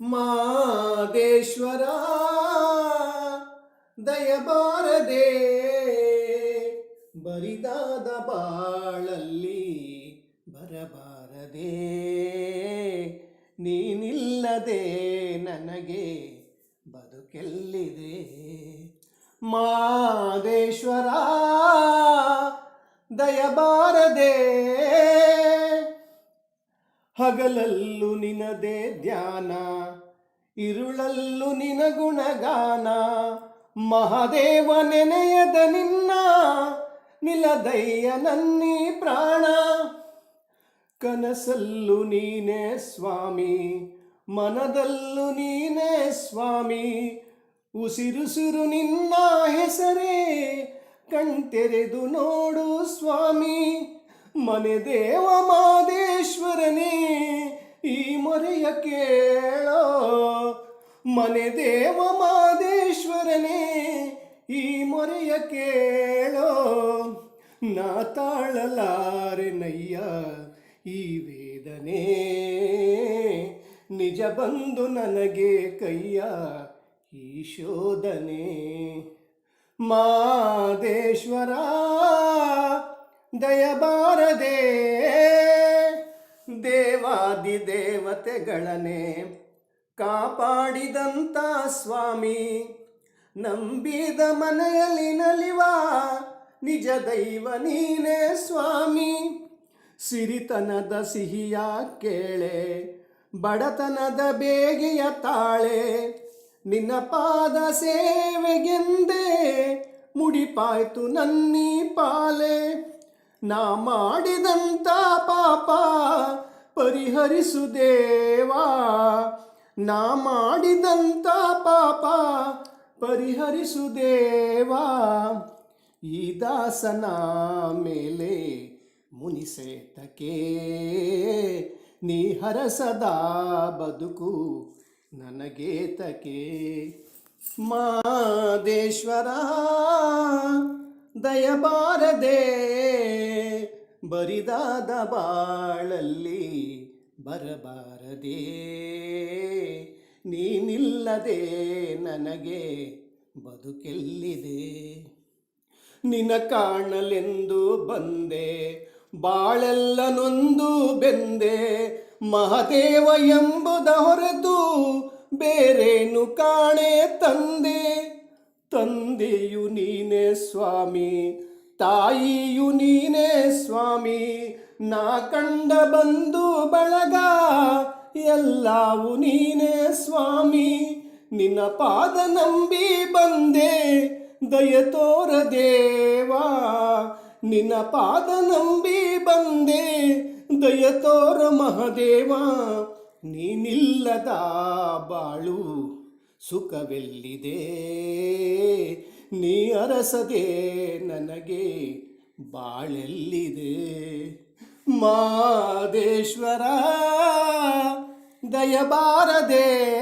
ಮಾದೇಶ್ವರ ದಯಬಾರದೆ. ಬರಿದಾದ ಬಾಳಲ್ಲಿ ಬರಬಾರದೆ. ನೀನಿಲ್ಲದೆ ನನಗೆ ಬದುಕೆಲ್ಲಿದೆ? ಮಾದೇಶ್ವರ ದಯಬಾರದೆ. ಹಗಲಲ್ಲೂ ನಿನದೇ ಧ್ಯಾನ, ಇರುಳಲ್ಲೂ ನಿನ ಗುಣಗಾನ. ಮಹಾದೇವ ನೆನೆಯದ ನಿನ್ನ, ನಿಲದಯ್ಯ ನನ್ನಿ ಪ್ರಾಣ. ಕನಸಲ್ಲೂ ನೀನೇ ಸ್ವಾಮಿ, ಮನದಲ್ಲೂ ನೀನೇ ಸ್ವಾಮಿ. ಉಸಿರುಸಿರು ನಿನ್ನ ಹೆಸರೇ, ಕಣ್ತೆರೆದು ನೋಡು ಸ್ವಾಮಿ. ಮನೆ ದೇವ ಮಾದೇಶ್ವರನೇ ಈ ಮೊರೆಯ ಕೇಳೋ. ಮನೆ ದೇವ ಮಾದೇಶ್ವರನೇ, ಈ ಮೊರೆಯ ಕೇಳೋ. ನಾ ತಾಳಲಾರೆನಯ್ಯ, ಈ ವೇದನೆ. ನಿಜ ಬಂದು ನನಗೆ ಕೈಯ ಈ ಶೋಧನೆ. ಮಾದೇಶ್ವರ, ದಯಬಾರದೆ. ದೇವಾದಿ ದೇವತೆಗಳನೆ ಕಾಪಾಡಿದಂತ ಸ್ವಾಮಿ, ನಂಬಿದ ಮನೆಯಲ್ಲಿ ನಲಿವ ನಿಜ ದೈವ ನೀನೇ ಸ್ವಾಮಿ. ಸಿರಿತನದ ಸಿಹಿಯ ಕೇಳೆ, ಬಡತನದ ಬೇಗೆಯ ತಾಳೆ, ನಿನ್ನ ಪಾದ ಸೇವೆಗೆಂದೇ ಮುಡಿಪಾಯ್ತು ನನ್ನೀ ಪಾಲೆ. ನಾ ಮಾಡಿದಂತ ಪಾಪ ಪರಿಹರಿಸು ದೇವಾ ನಾ ಮಾಡಿದಂತ ಪಾಪ ಪರಿಹರಿಸು ದೇವಾ ಈ ದಾಸನ ಮೇಲೆ ಮುನಿಸೇತಕೆ. ನೀ ಹರಸದ ಬದುಕು ನನಗೇತಕೆ. ಮಾದೇಶ್ವರ, ದಯಬಾರದೆ. ಬರಿದಾದ ಬಾಳಲ್ಲಿ ಬರಬಾರದೆ. ನೀನಿಲ್ಲದೆ ನನಗೆ ಬದುಕೆಲ್ಲಿದೆ? ನಿನ ಕಾಣಲೆಂದು ಬಂದೆ ಬಾಳೆಲ್ಲ ನೊಂದು ಬೆಂದೆ, ಮಹದೇವ ಎಂಬುದ ಹೊರತು ಬೇರೇನು ಕಾಣೆ ತಂದೆ? ತಂದೆಯು ನೀನೇ ಸ್ವಾಮಿ, ತಾಯಿಯು ನೀನೇ ಸ್ವಾಮಿ, ನಾ ಕಂಡ ಬಂದು ಬಳಗ, ಎಲ್ಲವೂ ನೀನೇ ಸ್ವಾಮಿ. ನಿನ್ನ ಪಾದ ನಂಬಿ ಬಂದೆ, ದಯ ತೋರ ದೇವಾ. ನಿನ್ನ ಪಾದ ನಂಬಿ ಬಂದೆ, ದಯ ತೋರ ಮಹದೇವ. ನೀನಿಲ್ಲದ ಬಾಳು, ಸುಖವೆಲ್ಲಿದೆ? ನೀ ಅರಸದೆ ನನಗೆ ಬಾಳೆಲ್ಲಿದೆ? ಮಾದೇಶ್ವರ ದಯಬಾರದೆ.